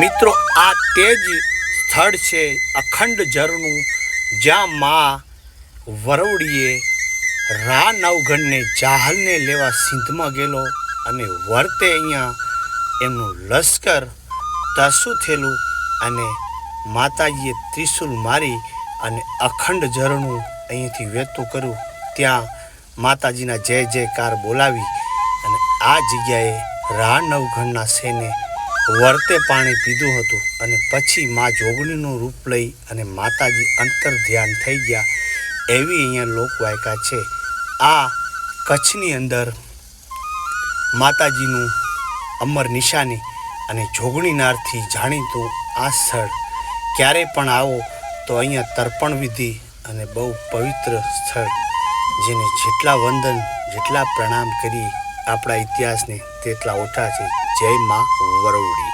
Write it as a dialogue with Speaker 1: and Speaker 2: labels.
Speaker 1: મિત્રો, આ તે જ સ્થળ છે અખંડ ઝરણું, જ્યાં મા વરવડીએ રા નવઘણને જાહલને લેવા સિંધમાં ગયેલો અને વર્તે અહીંયા એમનું લશ્કર તરસું થયેલું અને માતાજીએ ત્રિશુલ મારી અને અખંડ ઝરણું અહીંથી વહેતું કર્યું. ત્યાં માતાજીના જય જયકાર બોલાવી અને આ જગ્યાએ રા નવઘણના સેને વર્તે પાણી પીધું હતું અને પછી મા જોગણીનું રૂપ લઈ અને માતાજી અંતર ધ્યાન થઈ ગયા. એવી અહીંયા લોકવાયકા છે. આ કચ્છની અંદર માતાજીનું અમર નિશાની અને જોગણીનારથી જાણીતું આ સ્થળ. ક્યારે પણ આવો તો અહીંયા તર્પણ વિધિ અને બહુ પવિત્ર સ્થળ, જેને જેટલા વંદન, જેટલા પ્રણામ કરી આપણા ઇતિહાસને તેટલા ઓછા છે. જય માં વરવડી.